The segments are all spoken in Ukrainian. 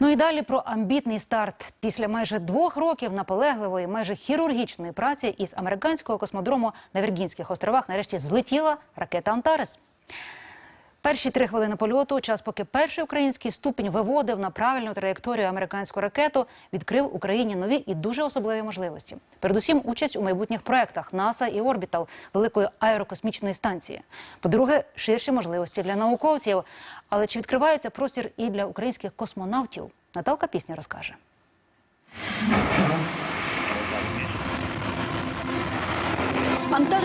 Ну і далі про амбітний старт. Після майже двох років наполегливої, майже хірургічної праці із американського космодрому на Віргінських островах нарешті злетіла ракета Антарес. Перші три хвилини польоту, час поки перший український ступінь виводив на правильну траєкторію американську ракету, відкрив Україні нові і дуже особливі можливості. Передусім, участь у майбутніх проектах НАСА і Орбітал великої аерокосмічної станції. По-друге, ширші можливості для науковців. Але чи відкривається простір і для українських космонавтів? Наталка пісня розкаже.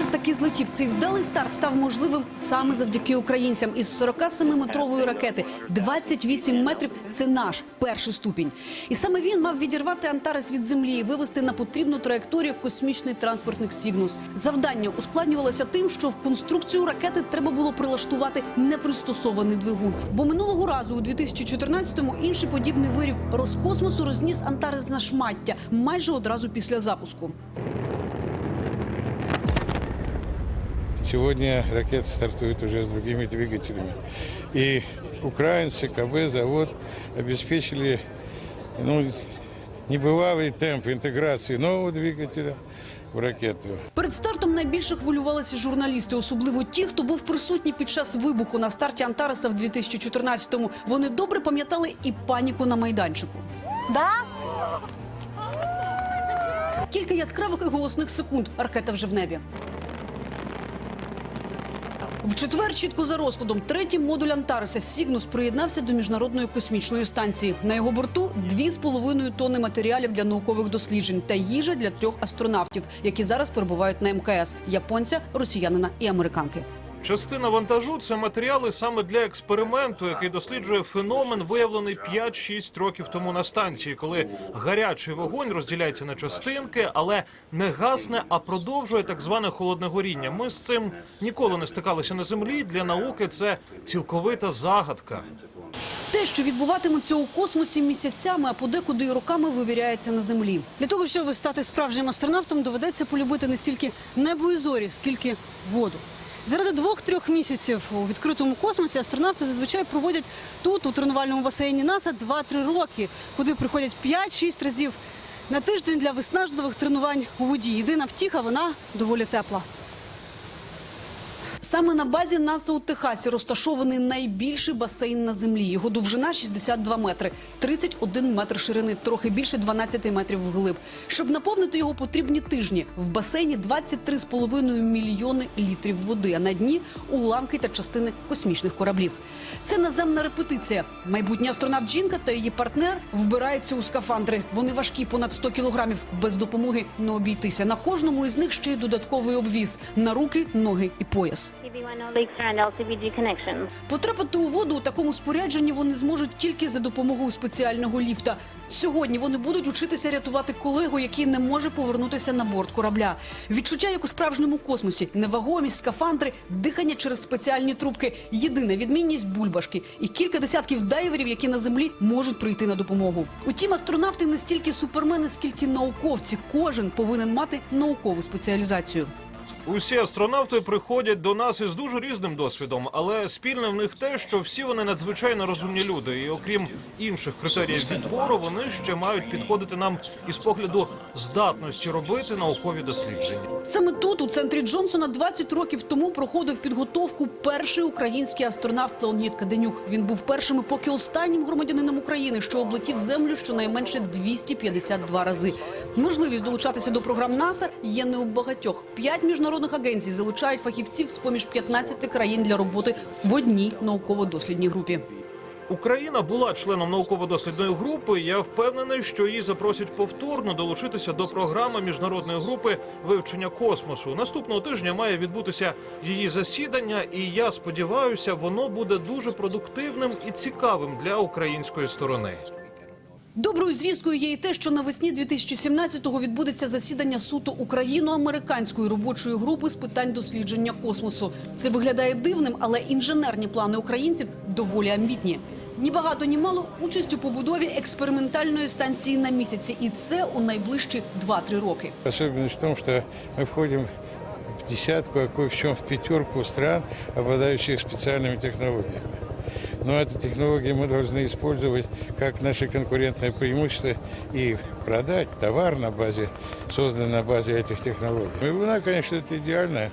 Антарес таки злетів. Цей вдалий старт став можливим саме завдяки українцям. Із 47-метрової ракети 28 метрів – це наш перший ступінь. І саме він мав відірвати Антарес від землі і вивести на потрібну траєкторію космічний транспортник «Сігнус». Завдання ускладнювалося тим, що в конструкцію ракети треба було прилаштувати непристосований двигун. Бо минулого разу, у 2014-му, інший подібний виріб Роскосмосу розніс Антарес на шмаття майже одразу після запуску. Сегодня ракета стартует уже с другими двигателями. И украинцы, КБ, завод обеспечили ну, небывалый темп интеграции нового двигателя в ракету. Перед стартом найбільше хвилювалися журналісти, особливо ті, хто був присутній під час вибуху на старті Антареса в 2014-му. Вони добре пам'ятали і паніку на майданчику. Да? Кілька яскравих і голосних секунд. Ракета вже в небі. В четвер, чітко за розкладом, третій модуль Антареса Сігнус приєднався до міжнародної космічної станції. На його борту 2,5 тонни матеріалів для наукових досліджень та їжа для трьох астронавтів, які зараз перебувають на МКС – японця, росіянина і американки. Частина вантажу це матеріали саме для експерименту, який досліджує феномен, виявлений 5-6 років тому на станції, коли гарячий вогонь розділяється на частинки, але не гасне, а продовжує так зване холодне горіння. Ми з цим ніколи не стикалися на землі. Для науки це цілковита загадка. Те, що відбуватиметься у космосі місяцями, а подекуди і роками вивіряється на землі. Для того, щоб стати справжнім астронавтом, доведеться полюбити не стільки небо і зорі, скільки воду. Заради двох-трьох місяців у відкритому космосі астронавти зазвичай проводять тут, у тренувальному басейні НАСА, 2-3 роки, куди приходять 5-6 разів на тиждень для виснажливих тренувань у воді. Єдина втіха, вона доволі тепла. Саме на базі НАСА у Техасі розташований найбільший басейн на землі. Його довжина 62 метри, 31 метр ширини, трохи більше 12 метрів вглиб. Щоб наповнити його, потрібні тижні. В басейні 23,5 мільйони літрів води, а на дні уламки та частини космічних кораблів. Це наземна репетиція. Майбутній астронавт жінка та її партнер вбираються у скафандри. Вони важкі понад 100 кілограмів. Без допомоги не обійтися. На кожному із них ще й додатковий обвіз на руки, ноги і пояс. TV10 Lakestar and LCBG connection. Потрапити у воду у такому спорядженні вони зможуть тільки за допомогою спеціального ліфта. Сьогодні вони будуть учитися рятувати колегу, який не може повернутися на борт корабля. Відчуття як у справжньому космосі, невагомість, скафандри, дихання через спеціальні трубки. Єдина відмінність бульбашки і кілька десятків дайверів, які на землі можуть прийти на допомогу. Утім, астронавти не стільки супермени, скільки науковці. Кожен повинен мати наукову спеціалізацію. Усі астронавти приходять до нас із дуже різним досвідом, але спільне в них те, що всі вони надзвичайно розумні люди, і окрім інших критеріїв відбору, вони ще мають підходити нам із погляду здатності робити наукові дослідження. Саме тут, у центрі Джонсона, 20 років тому проходив підготовку перший український астронавт Леонід Каденюк. Він був першим і поки останнім громадянином України, що облетів землю щонайменше 252 рази. Можливість долучатися до програм НАСА є не у багатьох. П'ять міжнародних агенцій залучають фахівців з поміж 15 країн для роботи в одній науково-дослідній групі. Україна була членом науково-дослідної групи. Я впевнений, що її запросять повторно долучитися до програми міжнародної групи вивчення космосу. Наступного тижня має відбутися її засідання, і я сподіваюся, воно буде дуже продуктивним і цікавим для української сторони. Доброю звісткою є і те, що навесні 2017-го відбудеться засідання суто україно-американської робочої групи з питань дослідження космосу. Це виглядає дивним, але інженерні плани українців доволі амбітні. Ні багато, ні мало участь у побудові експериментальної станції на місяці, і це у найближчі 2-3 роки. Особенность в том, что мы входим в десятку, а кое в чем в пятерку стран, обладающих специальными технологиями. но эту технологию мы должны использовать как наше конкурентное преимущество и продать товар на базе, созданный на базе этих технологий. И Луна, конечно, это идеальное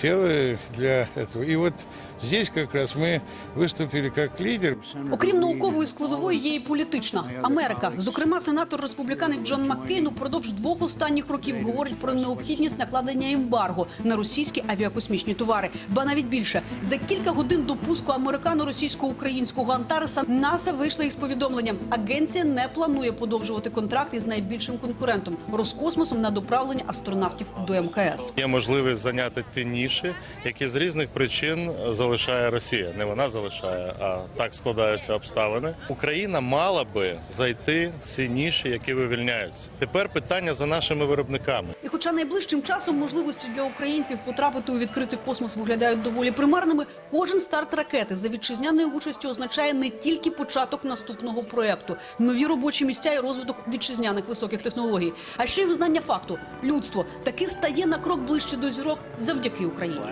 тело для этого. И вот здесь как раз мы выступили как лидер. Окрім наукової складової, є і політична. Америка, зокрема, сенатор республіканець Джон Маккейн упродовж двох останніх років говорить про необхідність накладення ембарго на російські авіакосмічні товари. Ба навіть більше за кілька годин до пуску американо-російсько-українського Антареса НАСА вийшла із повідомленням. Агенція не планує подовжувати контракт із найбільшим конкурентом Роскосмосом на доправлення астронавтів до МКС. Є можливість зайняти ті ніші, які з різних причин залишає Росія. Не вона залишає, а так складаються обставини. Україна мала би зайти в ці ніші, які вивільняються. Тепер питання за нашими виробниками. І хоча найближчим часом можливості для українців потрапити у відкритий космос виглядають доволі примарними, кожен старт ракети за вітчизняною участю означає не тільки початок наступного проекту, нові робочі місця і розвиток вітчизняних високих технологій, а ще й визнання факту: людство таки стає на крок ближче до зірок завдяки Україні.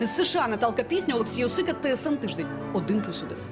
З США Наталка Пісня, Олексій Осика, ТСН Тиждень, 1+,1.